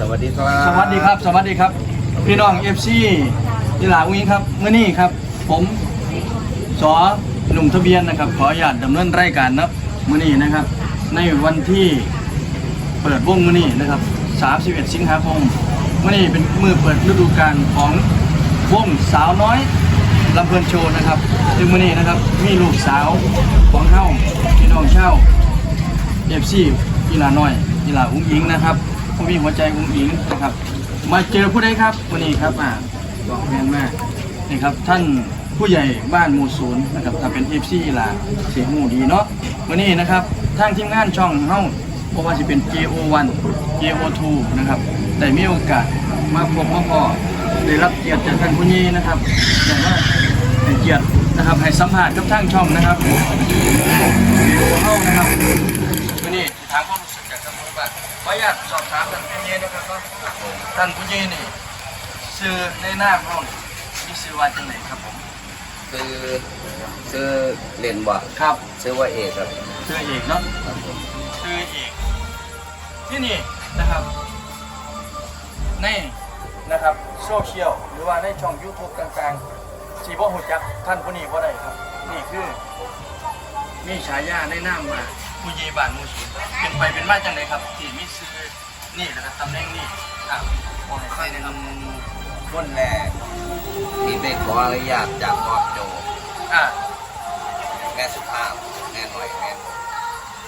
สวัสดีครับ สวัสดีครับ สวัสดีครับ พี่น้องเอฟซีที่หลาอุ้งครับเมื่อนี้ครับ ผมสอหนุ่มทะเบียนนะครับ ขออนุญาตดำเนินรายการนะเมื่อนี้นะครับ ในวันที่เปิดวงมื่อนี้นะครับ 31 สิงหาคมเมื่อนี้เป็นมือเปิดฤดูกาลของวงสาวน้อยลำเพลินโชว์นะครับซึ่งมื่อนี้นะครับมีลูกสาวของเฮาพี่น้องเช่าเอฟซีกีฬาน้อยกีฬาอุ้งอิงนะครับ ผู้มีหัวใจอุ้งอิงนะครับ มาเจอผู้ใดครับวันนี้ครับอ่าบอกแมนมากนี่ครับท่านผู้ใหญ่บ้านหมู่ศูนย์นะครับถ้าเป็นเอฟซีกีฬาเสียงหมู่ดีเนาะวันนี้นะครับทางทีมงานช่องเฮ้าเพราะว่าจะเป็น JO1 JO2 นะครับได้มีโอกาสมาพบมาพอได้รับเกียรติจากท่านผู้นี้นะครับแต่ว่าให้เกียรตินะครับให้สัมภาษณ์กับทางช่องนะครับเข้านะครับวันนี้ถามความรู้สึก ออนุญาตสอบถามท่านผู้เย่นะครับว่าท่านผู้เย่นี่ซื้อในหน้าเขานี่มีซื้อว่าจังไหนครับผมคือชื่อเรียนบ่ครับชื่อว่าเอกครับซื้อเอกเนาะซื้อเอกที่นี่นะครับในนะครับโซเชียลหรือว่าในช่อง YouTube ต่างๆสีบ่หูจักท่านผู้นี้บ่ได้ครับ นี่คือมีฉายาในนามว่า ผู้เยบานมูสูเป็นไปเป็นมาจังไดครับ ที่มีซื้อนี่แล้วก็ตำแหน่งนี่อะขอให้ค่อยนะครับคนแรกที่ได้ขออนุญาตจากมอบโจอะแม่สุภาพแม่หน่อยแม่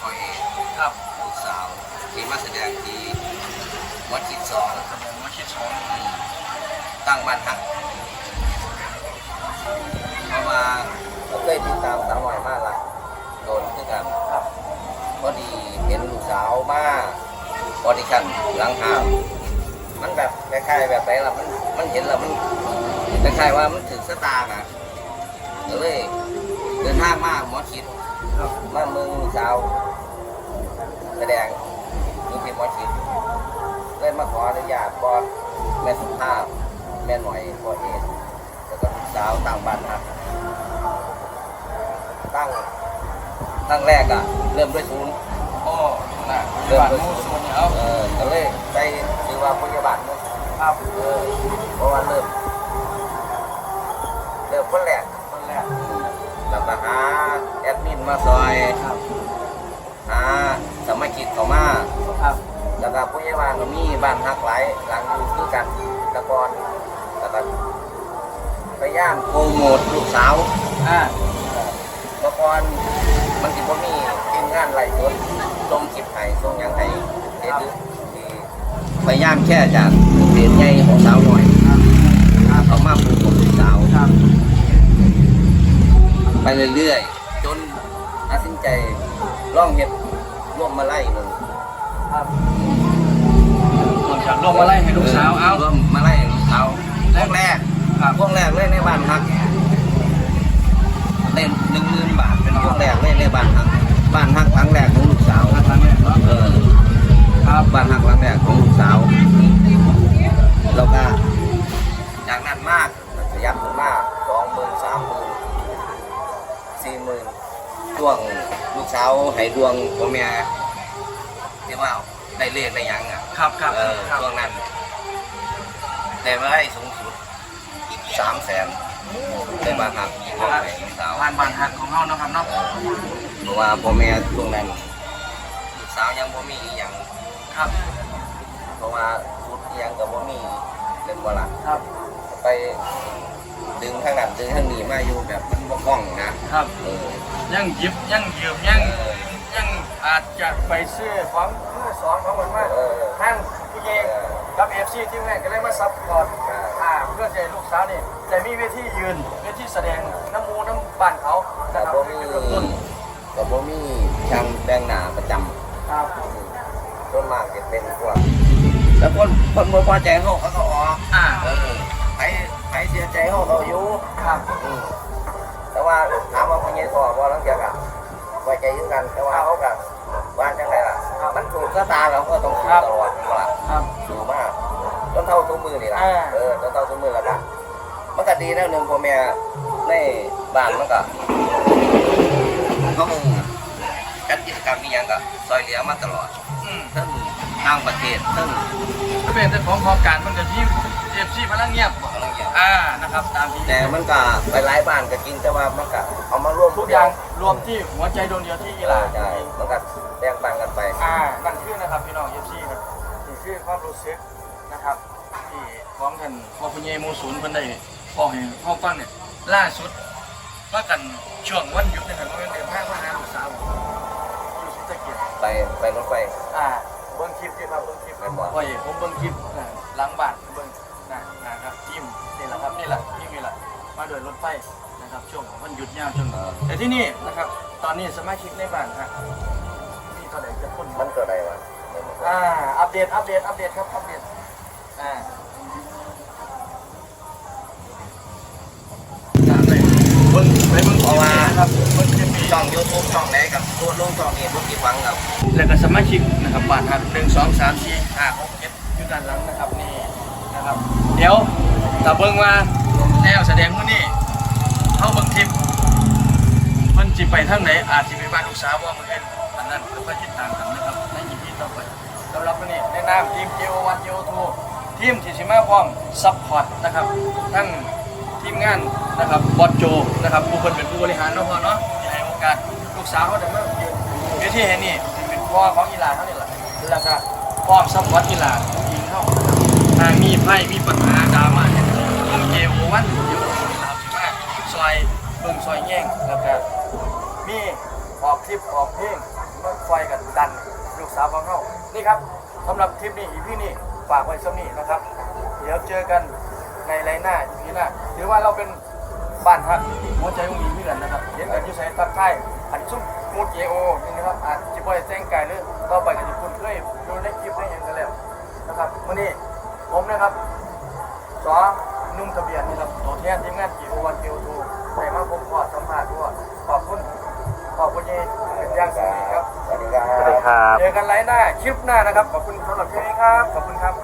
พ่อเอกครับลูกสาวที่มาแสดงที่วัดจิตสองสมองมาคิดสองตั้งบ้านหักเพราะว่าเราเคยติดตามสาวหน่อยมาก ออดิชั่นหลังห้ามมันแบบคล้ายๆแบบไหนล่ะมันมันเห็นแล้วมันคล้ายๆว่ามันถึงสตาร์นะก็เลยเดินทางมาหมอชิดมาเมืองสาวแสดงอยู่ที่หมอชิดเลยมาขออนุญาตบอสแม่สุภาพ แม่หน่อยพ่อเอกแล้วก็ลูกสาวต่างบ้านครับตั้งตั้งแรกอะเริ่มด้วยศูนย์ นะผู้ใหญ่บ้นมูสูเนี่ยเอาเออก็เลยได้ชื่อว่าพยาบาลเนอะครับเออเพราะว่าเริ่มเริ่มคนแรกคนแรกแล้วก็หาแอดมินมาซอยครับหาสมาชิกเข้ามาครับแล้วก็ผู้ใหญ่บ้านก็มีบ้านฮักหลายหลังอยู่คือกันตะกอนแล้วก็พยายามโปรโมทลูกสาวอ่าเมื่อก่อนมันสิบ่มีทีมงานไล่สด ลงคลิปให้ส่งหยังให้เฮ็ดอยู่ที่พยายามแค่จากเพจใหญ่ของสาวหน่อยครับเขามาปลูกของลูกสาว ครับไปเรื่อยๆ จนตัดสินใจร่องเห็ดร่วมมาไล่หนึ่งครับส่วนจากลงมาไล่ให้ลูกสาวเอา ร่วมมาไล่ลูกสาวพวกแรกครับ พวกแรกเลยในบ้านพักเล่นหนึ่งหมื่นบาทเป็นพวกแรกเลยในบ้านพักบ้านพักหลังแรกขอ งลูกสาวครั้งแรกเนาะเออครับบ้านพักหลังแรกของลูกสาวแล้วก็จากนั้นมากขยับขึ้นมาสองหมื่นสามหมื่นสี่หมื่นช่วงลูกสาวให้ดวงพ่อแม่ที่ว่าได้เลขได้หยังอะครับครับเออครับช่วงนั้น แต่ว่าได้สูงสุดสามแสนในบ้านพักของแม่ลูกสาวผ่านบ้านหักของเฮาเนาะครับเนาะเออเพราะว่าพ่อแม่ช่วงนั้นลูกสาวยังบ่มีอีหยังครับเพราะว่าชุดอีหยังก็บ่มีเป็นบ่ล่ะครับ ไปดึงทางนั้นดึงทางนี้มาอยู่แบบมันบ่คล่องนะครับ เออยังหยิบยังยืมยังเออยังอาจจะไปซื้อของมือสองของมันมาเออทางผู้เองกับเอฟซีที่แม่ก็เลยมาซัพพอร์ตอ่าเพื่อจะให้ลูกสาวนี่จะมีเวทียืนเวทีแสดงน้ำมูน้ำบ้านเขาก็นะครับบ่มีจุดเริ่มต้น ก็บ่มีช่างแต่งหน้าประจำ ครับส่วนมากจะเป็นพวกแล้วคนคนบ่พอใจเขาเขาก็ออกอ่าเออใครใครเสียใจเขาก็อยู่ครับอืมแต่ว่าถามว่าพญายก็ว่าหลังจากอะไว้ใจอยู่กัน แต่ว่าเขากับว่าจังไรล่ะมันถูกก็ตาเราก็ต้องสู้ตลอดนี่ล่ะครับสู้มากจนเท่าทุกมือนี่ล่ะอ่าเออจนเท่าทุกมือแล้วกันมันก็ดีแล้วหนึ่งพ่อแม่ในบ้านมันก็เขา จัดกิจกรรมมีหยังก็ซอยเหลือมาตลอดอืมทั้งต่างประเทศทั้งเป็นแต่ของของการมันก็ที่เอฟซีพลังเงียบกำลังอยากอ่านะครับตามที่แต่มันก็ไปหลายบ้านก็จริงแต่ว่ามันก็เอามาร่วมทุกอย่างรวมที่หัวใจดวงเดียวที่อีหลาใช่มันก็แบ่งปันกันไปอ่านั่นคือนะครับพี่น้องเอฟซีครับนี่คือความรู้สึกนะครับ ที่ของท่านพ่อพญเยโมศูนย์เพิ่นได้บอกให้พ่อฟังเนี่ยล่าสุดว่ากันช่วงวันหยุดนะครับว่าเดินทางมาหาลูกสาว ไปไปรถไฟอ่าเบิ่งคลิปที่ครับเบิ่งคลิปแม่นบ่โอ้ยผมเบิ่งคลิปอ่าหลังบ้านเบิ่งนะนะครับทีมนี่แหละครับนี่แหละทีมนี่แหละมาโดยรถไฟนะครับช่วงของวันหยุดยาวช่วงนี้แต่ที่นี่นะครับ ตอนนี้สมาชิกในบ้านฮะมีเท่าไหร่จะคนมันเกิดอะไรวะอ่าอัปเดตอัปเดตอัปเดตครับอัปเดตอ่าตามเลยเบิ่งไปเบิ่งคลิปนี้นะครับเบิ่งคลิปนี้ ช่องยูทูบช่องไหนกับตัวลงช่องนี้ทุกที่ฟังครับแล้วก็สมาชิกนะครับบ้านหักหนึ่งสองสามสี่ห้าหกเจ็ดอยู่ด้านหลังนะครับนี่นะครับ เดี๋ยวตาเบิ่งว่าแล้วแสดงมื้อนี้เข้าเบิ่งคลิปเพิ่นสิไปทางไหนอาจสิไปบ้านลูกสาวว่ามื้ออื่นอันนั้นก็ไปติดตามกันนะครับใน EP ต่อไปสำหรับมื้อนี้ในนามทีม JO1 JO2 ทีมที่สิมาพร้อมซัพพอร์ตนะครับทั้งทีมงานนะครับบอสโจนะครับผู้คนเป็นผู้บริหารเนาะพ่อเนาะ กาสลูกสาวเขาได้มายืนเวทีแห่งนี้จะเป็นพ่อของกีฬาเขาเนี่ยแหละแล้วก็พร้อมซัพพอร์ตกีฬาทีมเขาหามีไพ่มีปัญหาดาม่าเนี่ยต้องเจโอวันเดี๋ยวกีฬาสิมาซอยเบิ่งซอยแย่งแล้วก็มีออกคลิปออกเพลงมาคอยกันดันลูกสาวของเขานี่ครับสำหรับคลิปนี้อีพี่นี่ฝากไว้สักนี้นะครับ เดี๋ยวเจอกันในไลน์หน้าอีพีหน้าถือว่าเราเป็น บ้านฮักหัวใจของมีเพื่อนนะครับเห็นกันอยุ่ใส่ทักทายอันซุ่มมูดเอโอนี่นะครับอาจจะบ่อยแต่งกายหรือต่อไปกับญี่ปุ่นเคยดูในคลิปได้เห็นกันแล้วนะครับวันนี้ผมนะครับสอนุ่มทะเบียนนี่ครับตัวแทนทีมงานจีโอวันเกียวทูใส่มาผมขอสัมภาษณ์ด้วยขอบคุณขอบคุณยี่เป็นอย่างสูงครับสวัสดีครับสวัสดีครับเจอกันไลน์หน้าคลิปหน้านะครับขอบคุณสำหรับคลิปนี้ครับขอบคุณครับ